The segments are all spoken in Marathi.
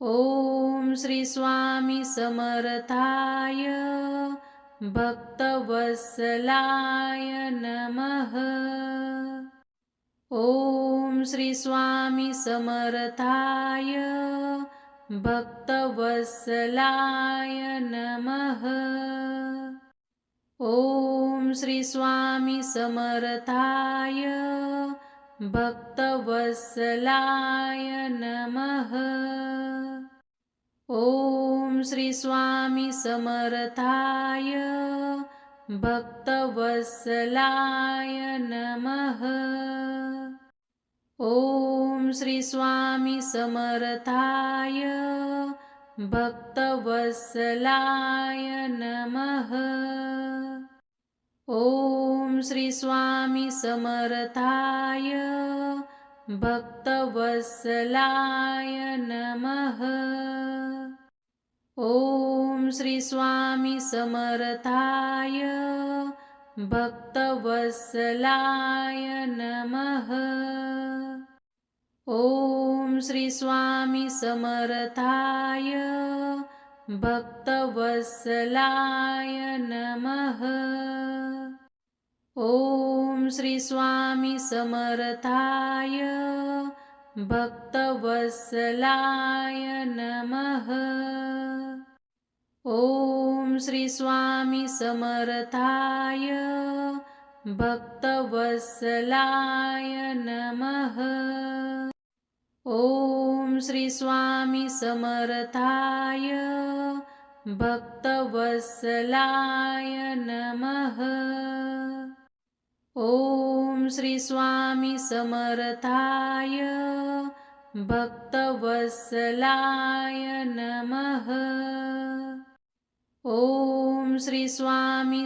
ॐ श्री स्वामी समर्थाय भक्तवत्सलाय नमः। ॐ श्री स्वामी समर्थाय भक्तवत्सलाय नमः। ॐ श्री स्वामी समर्थाय भक्तवत्सलाय नमः। ॐ श्री स्वामी समर्थाय भक्तवत्सलाय नमः। ॐ श्री स्वामी समर्थाय भक्तवत्सलाय नमः। ॐ श्री स्वामी समर्थाय भक्तवत्सलाय नमः। ॐ श्री स्वामी समर्थाय भक्तवत्सलाय नमः। ॐ श्री स्वामी समर्थाय भक्तवत्सलाय नमः। ॐ श्री स्वामी समर्थाय भक्तवत्सलाय नमः। ॐ श्री स्वामी समर्थाय भक्तवत्सलाय नमः। ॐ श्री स्वामी समर्थाय भक्तवत्सलाय नमः। ॐ श्री स्वामी समर्थाय भक्तवत्सलाय नमः। ॐ श्री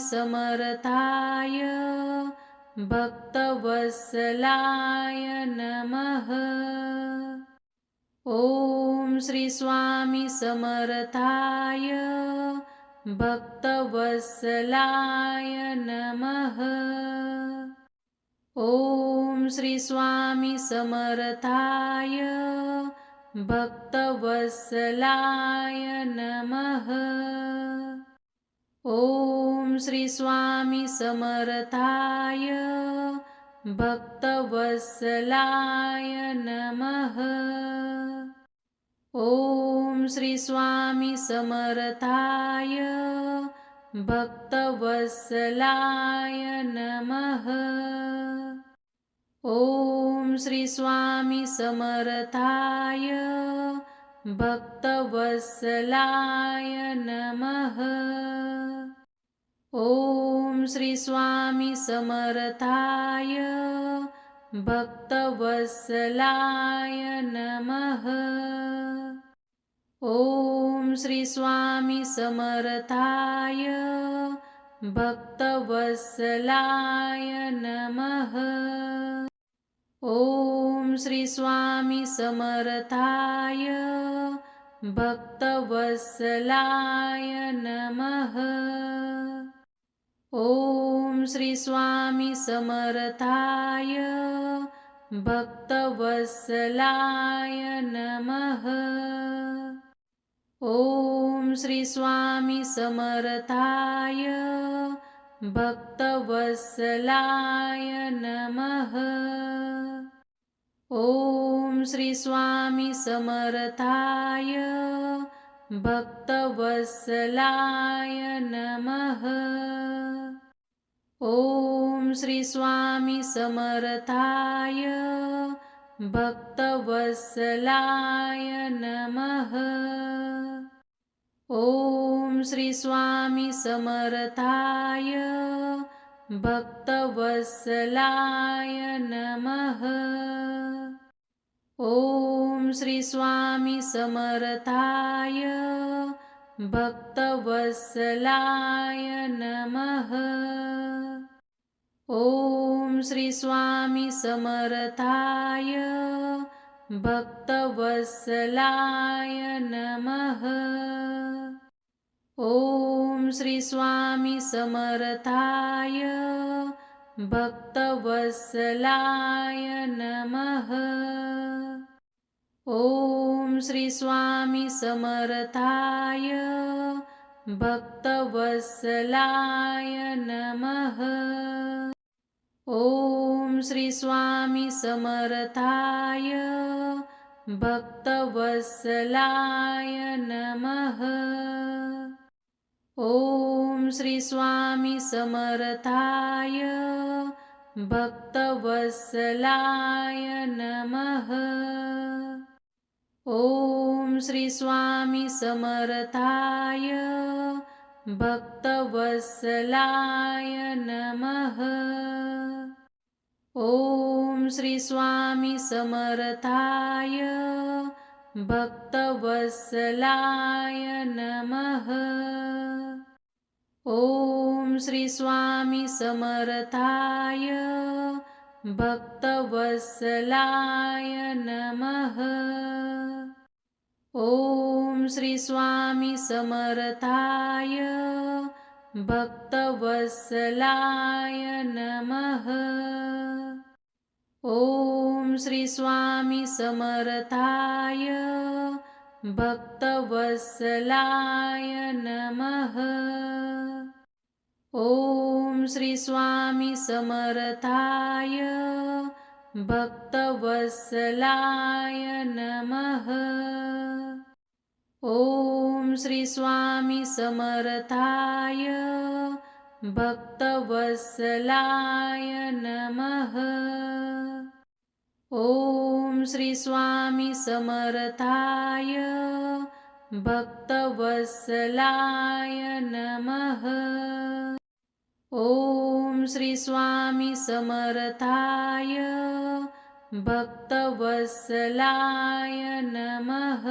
समर्थाय भक्तवत्सलाय नमः। ॐ श्री स्वामी समर्थाय भक्तवत्सलाय नमः। ॐ श्री स्वामी समर्थाय भक्तवत्सलाय नमः ॐ श्री स्वामी समर्थाय भक्तवत्सलाय नमः। ॐ श्री स्वामी समर्थाय भक्तवत्सलाय नमः। ॐ श्री स्वामी समर्थाय भक्तवत्सलाय नमः। ॐ श्री स्वामी समर्थाय भक्तवत्सलाय नमः। ॐ श्री स्वामी समर्थाय भक्तवत्सलाय नमः। ॐ श्री स्वामी समर्थाय भक्तवत्सलाय नमः। ॐ श्री स्वामी समर्थाय भक्तवत्सलाय नमः। ॐ श्री स्वामी समर्थाय भक्तवत्सलाय नमः। ॐ श्री स्वामी समर्थाय भक्तवत्सलाय नमः। श्री स्वामी समर्थाय. भक्तवत्सलाय नमः. ॐ श्री स्वामी समर्थाय. भक्तवत्सलाय नमः. ॐ श्री स्वामी समर्थाय. भक्तवत्सलाय नमः. ॐ श्री स्वामी समर्थाय भक्तवत्सलाय नमः। ॐ श्री स्वामी समर्थाय भक्तवत्सलाय नमः। ॐ श्री स्वामी समर्थाय भक्तवत्सलाय नमः। ॐ श्री स्वामी समर्थाय भक्तवत्सलाय नमः। ॐ श्री स्वामी समर्थाय भक्तवत्सलाय नमः। ॐ श्री स्वामी समर्थाय भक्तवत्सलाय नमः। ॐ श्री समर्थाय भक्तवत्सलाय नमः। ॐ श्री स्वामी समर्थाय भक्तवत्सलाय नमः। ॐ श्री स्वामी समर्थाय भक्तवत्सलाय नमः ॐ श्री स्वामी समर्थाय भक्तवत्सलाय नमः। ॐ श्री स्वामी समर्थाय भक्तवत्सलाय नमः। ॐ श्री स्वामी समर्थाय भक्तवत्सलाय नमः। ॐ श्री स्वामी समर्थाय भक्तवत्सलाय नमः। ॐ श्री स्वामी समर्थाय भक्तवत्सलाय नमः।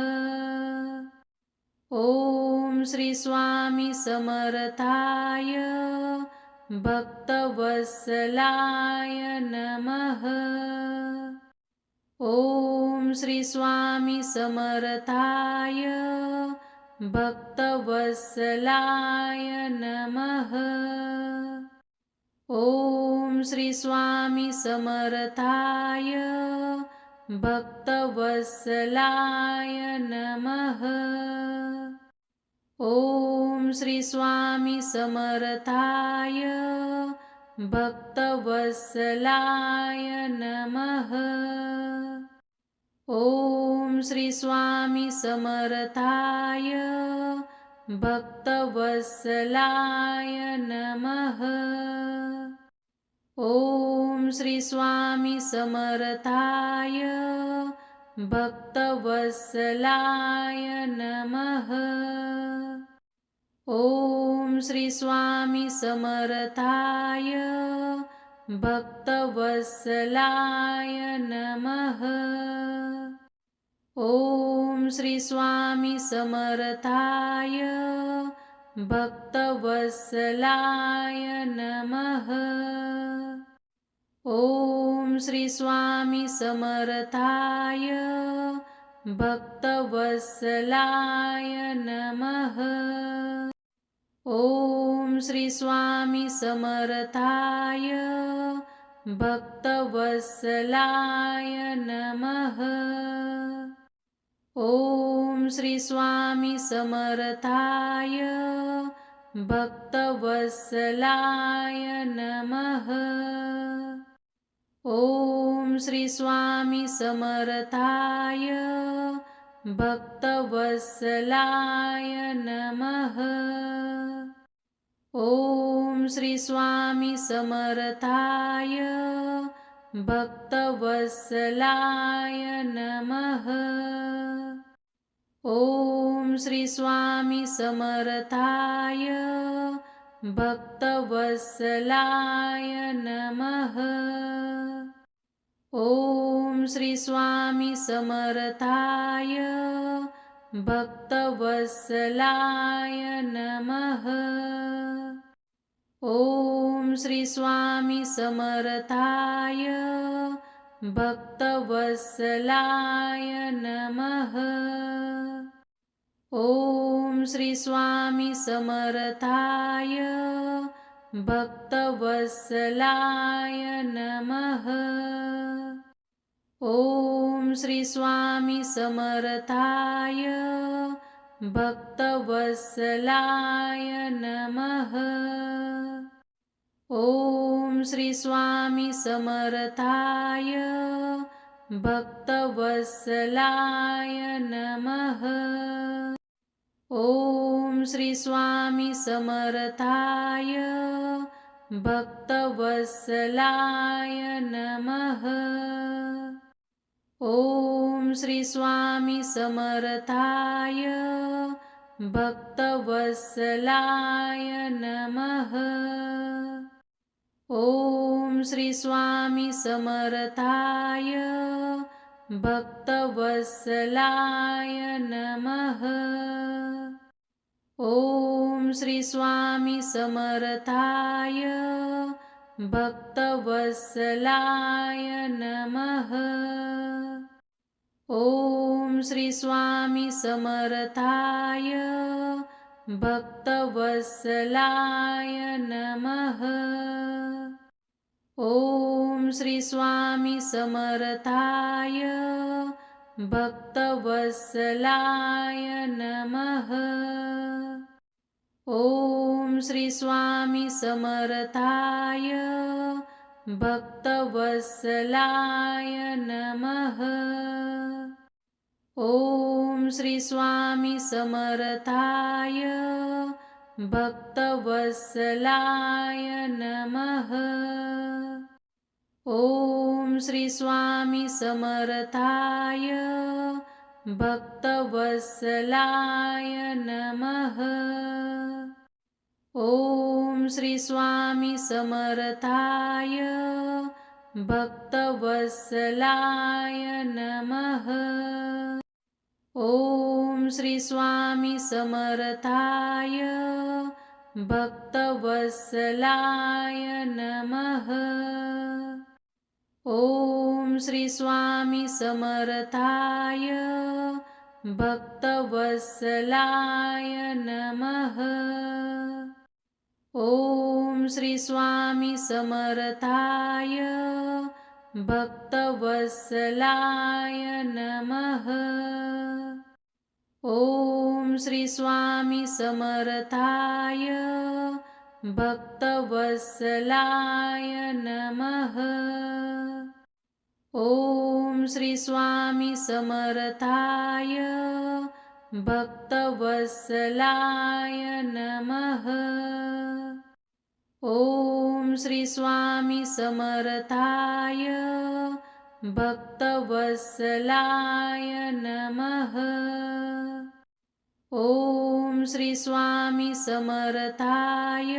ॐ श्री स्वामी समर्थाय भक्तवत्सलाय नमः। ॐ श्री स्वामी समर्थाय भक्तवत्सलाय नमः। ॐ श्री स्वामी समर्थाय भक्तवत्सलाय नमः। ॐ श्री स्वामी समर्थाय भक्तवत्सलाय नमः। ॐ श्री स्वामी समर्थाय भक्तवत्सलाय नमः। ॐ श्री स्वामी समर्थाय भक्तवत्सलाय नमः। ॐ श्री स्वामी समर्थाय भक्तवत्सलाय नमः। ॐ श्री स्वामी समर्थाय भक्तवत्सलाय नमः। ॐ श्री स्वामी समर्थाय भक्तवत्सलाय नमः। ॐ श्री स्वामी समर्थाय भक्तवत्सलाय नमः। ॐ श्री समर्थाय भक्तवत्सलाय नमः। ॐ श्री स्वामी समर्थाय भक्तवत्सलाय नमः। ॐ श्री स्वामी समर्थाय भक्तवत्सलाय नमः ॐ श्री स्वामी समर्थाय भक्तवत्सलाय नमः। ॐ श्री स्वामी समर्थाय भक्तवत्सलाय नमः। ॐ श्री स्वामी समर्थाय भक्तवत्सलाय नमः। ॐ श्री स्वामी समर्थाय भक्तवत्सलाय नमः। ॐ श्री स्वामी समर्थाय भक्तवत्सलाय नमः। ॐ श्री स्वामी समर्थाय भक्तवत्सलाय नमः। ॐ श्री स्वामी समर्थाय भक्तवत्सलाय नमः। ॐ श्री स्वामी समर्थाय भक्तवत्सलाय नमः। ॐ श्री स्वामी समर्थाय भक्तवत्सलाय नमः। ॐ श्री स्वामी समर्थाय भक्तवत्सलाय नमः। ॐ श्री स्वामी समर्थाय भक्तवत्सलाय नमः। ॐ श्री स्वामी समर्थाय भक्तवत्सलाय नमः ॐ श्री स्वामी समर्थाय भक्तवत्सलाय नमः। ॐ श्री स्वामी समर्थाय भक्तवत्सलाय नमः। ॐ श्री स्वामी समर्थाय भक्तवत्सलाय नमः। ॐ श्री स्वामी समर्थाय भक्तवत्सलाय नमः। ॐ श्री स्वामी समर्थाय भक्तवत्सलाय नमः। ॐ श्री स्वामी समर्थाय भक्तवत्सलाय नमः। ॐ श्री स्वामी समर्थाय भक्तवत्सलाय नमः। ॐ श्री स्वामी समर्थाय भक्तवत्सलाय नमः। ॐ श्री स्वामी समर्थाय भक्तवत्सलाय नमः। ॐ श्री स्वामी समर्थाय भक्तवत्सलाय नमः। ॐ श्री स्वामी समर्थाय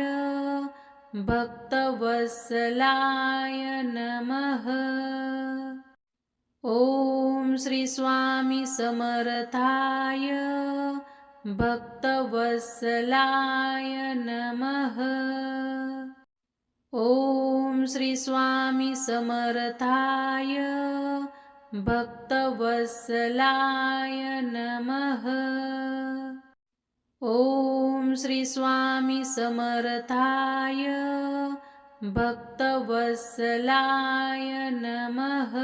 भक्तवत्सलाय नमः। ॐ श्री स्वामी समर्थाय भक्तवत्सलाय नमः। ॐ श्री स्वामी समर्थाय भक्तवत्सलाय नमः। ॐ श्री स्वामी समर्थाय भक्तवत्सलाय नमः।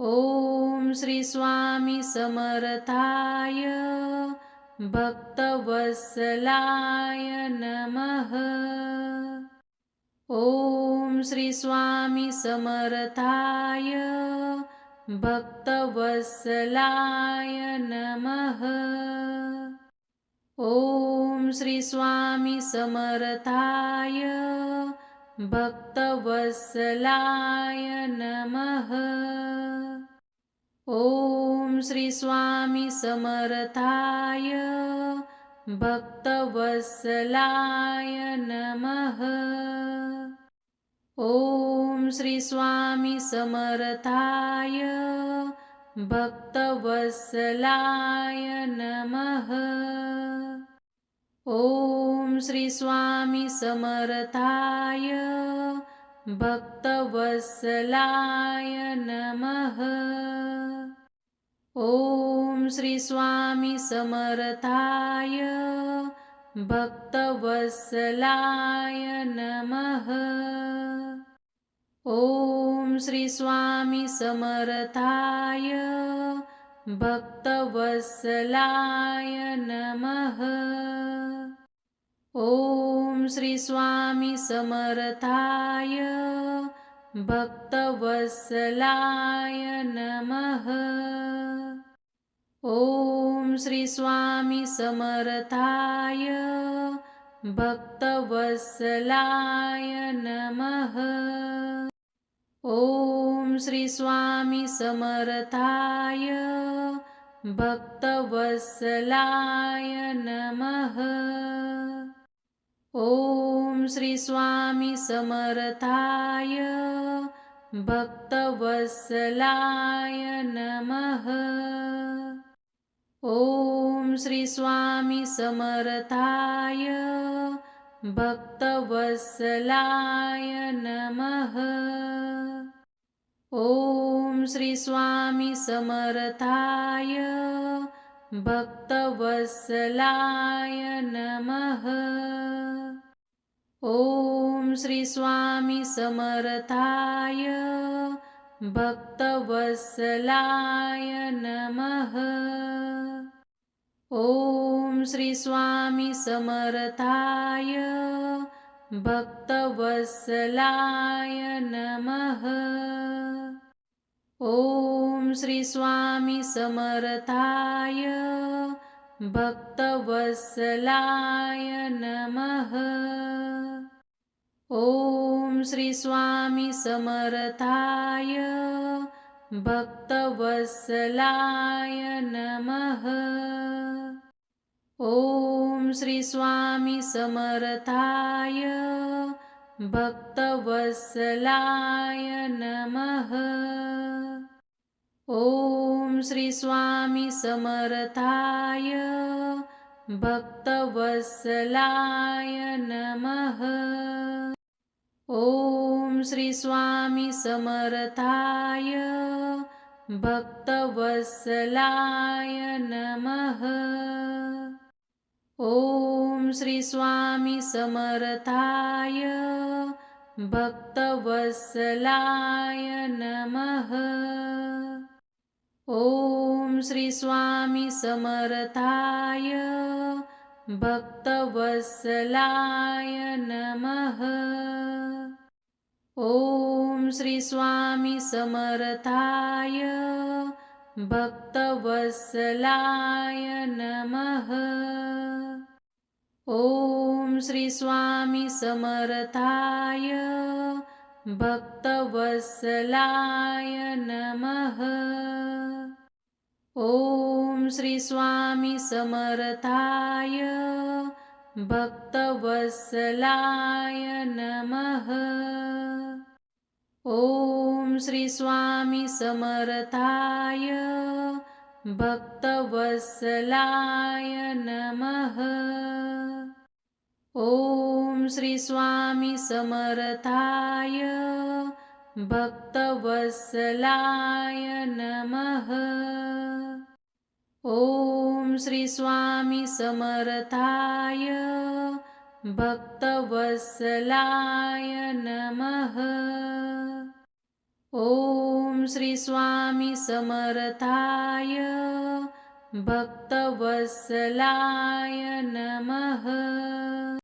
ॐ श्री स्वामी समर्थाय भक्तवत्सलाय नमः। ॐ श्री स्वामी समर्थाय भक्तवत्सलाय नमः। ॐ श्री स्वामी समर्थाय भक्तवत्सलाय नमः। ॐ श्री स्वामी समर्थाय भक्तवत्सलाय नमः। ॐ श्री स्वामी समर्थाय भक्तवत्सलाय नमः। ॐ श्री स्वामी समर्थाय भक्तवत्सलाय नमः। ॐ श्री स्वामी समर्थाय भक्तवत्सलाय नमः। ॐ श्री स्वामी समर्थाय भक्तवत्सलाय नमः। ॐ श्री स्वामी समर्थाय भक्तवत्सलाय नमः। ॐ श्री स्वामी समर्थाय भक्तवत्सलाय नमः। ॐ श्री स्वामी समर्थाय भक्तवत्सलाय नमः। ॐ श्री स्वामी समर्थाय भक्तवत्सलाय नमः। ॐ श्री स्वामी समर्थाय भक्तवत्सलाय नमः। श्री स्वामी समर्थाय भक्तवत्सलाय नमः। ॐ श्री स्वामी समर्थाय भक्तवत्सलाय नमः। ॐ श्री स्वामी समर्थाय भक्तवत्सलाय नमः। ॐ श्री स्वामी समर्थाय भक्तवत्सलाय नमः। ॐ श्री स्वामी समर्थाय भक्तवत्सलाय नमः। ॐ श्री स्वामी समर्थाय भक्तवत्सलाय नमः। ॐ श्री स्वामी समर्थाय भक्तवत्सलाय नमः। ॐ श्री स्वामी समर्थाय भक्तवत्सलाय नमः। ॐ श्री स्वामी समर्थाय भक्तवत्सलाय नमः। ॐ श्री स्वामी समर्थाय भक्तवत्सलाय नमः। ॐ श्री स्वामी समर्थाय भक्तवत्सलाय नमः। ॐ श्री स्वामी समर्थाय भक्तवत्सलाय नमः। ॐ श्री स्वामी समर्थाय भक्तवत्सलाय नमः। ॐ श्री स्वामी समर्थाय भक्तवत्सलाय नमः। ॐ श्री स्वामी समर्थाय भक्तवत्सलाय नमः। ॐ श्री स्वामी समर्थाय भक्तवत्सलाय नमः। ॐ श्री स्वामी समर्थाय भक्तवत्सलाय नमः।